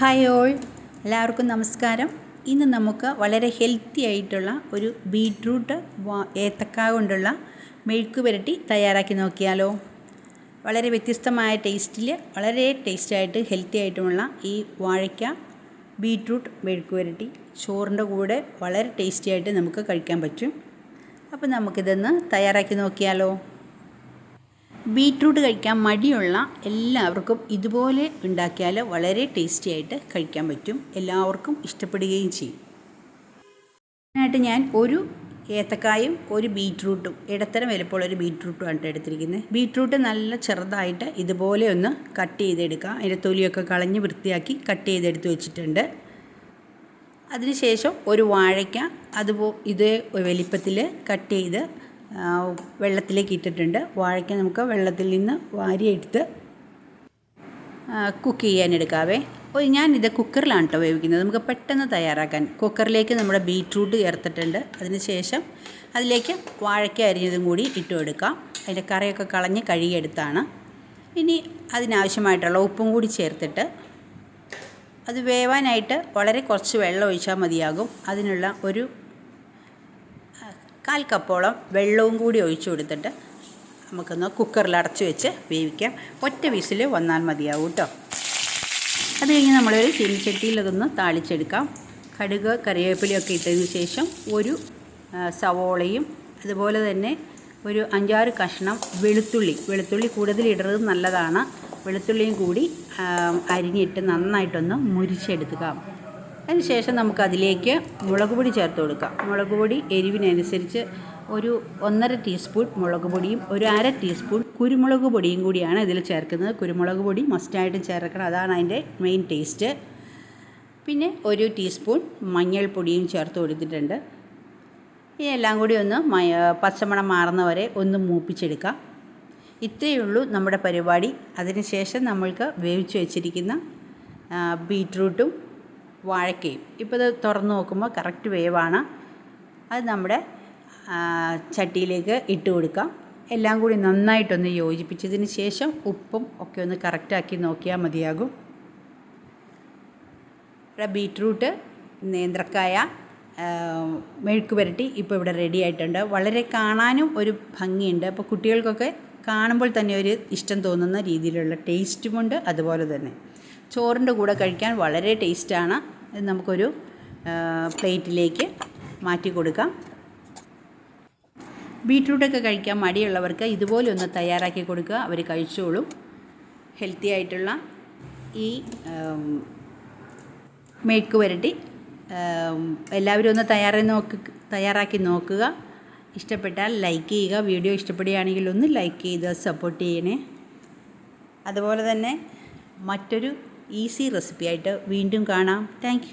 Hi all. എല്ലാവർക്കും നമസ്കാരം. ഇന്ന് നമുക്ക് വളരെ ഹെൽത്തി ആയിട്ടുള്ള ഒരു ബീട്രൂട്ട് ഏത്തക്ക കൊണ്ടുള്ള മെഴുക്ക് പുരട്ടി തയ്യാറാക്കി നോക്കിയാലോ. വളരെ വ്യത്യസ്തമായ ടേസ്റ്റിൽ വളരെ ടേസ്റ്റായിട്ട് ഹെൽത്തി ആയിട്ടുമുള്ള ഈ വാഴയ്ക്ക ബീട്രൂട്ട് മെഴുക്ക് പുരട്ടി ചോറിന്റെ കൂടെ വളരെ ടേസ്റ്റി ആയിട്ട് നമുക്ക് കഴിക്കാൻ പറ്റും. അപ്പോൾ നമുക്കിതൊന്ന് തയ്യാറാക്കി നോക്കിയാലോ. ബീട്രൂട്ട് കഴിക്കാൻ മടിയുള്ള എല്ലാവർക്കും ഇതുപോലെ ഉണ്ടാക്കിയാൽ വളരെ ടേസ്റ്റി ആയിട്ട് കഴിക്കാൻ പറ്റും. എല്ലാവർക്കും ഇഷ്ടപ്പെടുകയും ചെയ്യും. അതിനായിട്ട് ഞാൻ ഒരു ഏത്തക്കായും ഒരു ബീറ്റ്റൂട്ടും ഇടത്തരം വലുപ്പമുള്ള ഒരു ബീട്രൂട്ടുമാണ് എടുത്തിരിക്കുന്നത്. ബീറ്റ്റൂട്ട് നല്ല ചെറുതായിട്ട് ഇതുപോലെ ഒന്ന് കട്ട് ചെയ്തെടുക്കുക അതിന്റെ തൊലിയൊക്കെ കളഞ്ഞ് വൃത്തിയാക്കി കട്ട് ചെയ്തെടുത്ത് വെച്ചിട്ടുണ്ട്. അതിനുശേഷം ഒരു വാഴയ്ക്ക അതുപോ ഇതേ വലിപ്പത്തിൽ കട്ട് ചെയ്ത് വെള്ളത്തിലേക്ക് ഇട്ടിട്ടുണ്ട്. വാഴയ്ക്ക നമുക്ക് വെള്ളത്തിൽ നിന്ന് വാരിയെടുത്ത് കുക്ക് ചെയ്യാൻ എടുക്കാവേ. ഞാനിത് കുക്കറിലാണ് കേട്ടോ വേവിക്കുന്നത് നമുക്ക് പെട്ടെന്ന് തയ്യാറാക്കാൻ. കുക്കറിലേക്ക് നമ്മുടെ ബീറ്റ്റൂട്ട് ചേർത്തിട്ടുണ്ട്. അതിന് ശേഷം അതിലേക്ക് വാഴയ്ക്ക അരിഞ്ഞതും കൂടി ഇട്ട് കൊടുക്കാം. അതിന്റെ കറിയൊക്കെ കളഞ്ഞ് കഴുകിയെടുത്താണ്. ഇനി അതിനാവശ്യമായിട്ടുള്ള ഉപ്പും കൂടി ചേർത്തിട്ട് അത് വേവാനായിട്ട് വളരെ കുറച്ച് വെള്ളം ഒഴിച്ചാൽ മതിയാകും. അതിനുള്ള ഒരു കാൽ കപ്പോളം വെള്ളവും കൂടി ഒഴിച്ചു കൊടുത്തിട്ട് നമുക്കൊന്ന് കുക്കറിൽ അടച്ചു വെച്ച് വേവിക്കാം. ഒറ്റ വിസിൽ വന്നാൽ മതിയാവും കേട്ടോ അത് കഴിഞ്ഞ് നമ്മളൊരു ചീനിച്ചട്ടിയിൽ അതൊന്ന് താളിച്ചെടുക്കാം. കടുക് കറിവേപ്പിലയൊക്കെ ഇട്ടതിന് ശേഷം ഒരു സവോളയും അതുപോലെ തന്നെ ഒരു അഞ്ചാറ് കഷ്ണം വെളുത്തുള്ളി. വെളുത്തുള്ളി കൂടുതൽ ഇടരുത് നല്ലതാണ്. വെളുത്തുള്ളിയും കൂടി അരിഞ്ഞിട്ട് നന്നായിട്ടൊന്ന് മുരിച്ചെടുക്കുക. അതിനുശേഷം നമുക്ക് അതിലേക്ക് മുളക് പൊടി ചേർത്ത് കൊടുക്കാം. മുളക് പൊടി എരിവിനനുസരിച്ച് ഒരു ഒന്നര ടീസ്പൂൺ മുളക് പൊടിയും ഒരു അര ടീസ്പൂൺ കുരുമുളക് പൊടിയും കൂടിയാണ് ഇതിൽ ചേർക്കുന്നത്. കുരുമുളക് പൊടി മസ്റ്റായിട്ടും ചേർക്കണം. അതാണ് അതിന്റെ മെയിൻ ടേസ്റ്റ്. പിന്നെ ഒരു ടീസ്പൂൺ മഞ്ഞൾപ്പൊടിയും ചേർത്ത് കൊടുത്തിട്ടുണ്ട്. ഇനി എല്ലാം കൂടി ഒന്ന് പച്ചമണം മാറുന്നവരെ ഒന്ന് മൂപ്പിച്ചെടുക്കാം. ഇത്രയേ ഉള്ളൂ നമ്മുടെ പരിപാടി. അതിനുശേഷം നമ്മൾക്ക് വേവിച്ച് വെച്ചിരിക്കുന്ന ബീട്രൂട്ടും വാഴക്കയും. ഇപ്പോൾ ഇത് തുറന്ന് നോക്കുമ്പോൾ കറക്റ്റ് വേവാണ്. അത് നമ്മുടെ ചട്ടിയിലേക്ക് ഇട്ട് കൊടുക്കാം. എല്ലാം കൂടി നന്നായിട്ടൊന്ന് യോജിപ്പിച്ചതിന് ശേഷം ഉപ്പും ഒക്കെ ഒന്ന് കറക്റ്റാക്കി നോക്കിയാൽ മതിയാകും. ഇവിടെ ബീട്രൂട്ട് നേന്ത്രക്കായ മെഴുക്ക് പുരട്ടി ഇപ്പോൾ ഇവിടെ റെഡി ആയിട്ടുണ്ട്. വളരെ കാണാനും ഒരു ഭംഗിയുണ്ട്. അപ്പോൾ കുട്ടികൾക്കൊക്കെ കാണുമ്പോൾ തന്നെ ഒരു ഇഷ്ടം തോന്നുന്ന രീതിയിലുള്ള ടേസ്റ്റുമുണ്ട് അതുപോലെ തന്നെ. ചോറിന്റെ കൂടെ കഴിക്കാൻ വളരെ ടേസ്റ്റാണ്. ഇത് നമുക്കൊരു പ്ലേറ്റിലേക്ക് മാറ്റി കൊടുക്കാം. ബീട്രൂട്ടൊക്കെ കഴിക്കാൻ മടിയുള്ളവർക്ക് ഇതുപോലെ ഒന്ന് തയ്യാറാക്കി കൊടുക്കുക. അവർ കഴിച്ചോളും. ഹെൽത്തി ആയിട്ടുള്ള ഈ മെഴുക്ക് വരട്ടി എല്ലാവരും ഒന്ന് തയ്യാറായി നോക്ക് തയ്യാറാക്കി നോക്കുക. ഇഷ്ടപ്പെട്ടാൽ ലൈക്ക് ചെയ്യുക. വീഡിയോ ഇഷ്ടപ്പെടുകയാണെങ്കിൽ ഒന്ന് ലൈക്ക് ചെയ്ത് സപ്പോർട്ട് ചെയ്യണേ. അതുപോലെ തന്നെ മറ്റൊരു ഈസി റെസിപ്പിയായിട്ട് വീണ്ടും കാണാം. താങ്ക്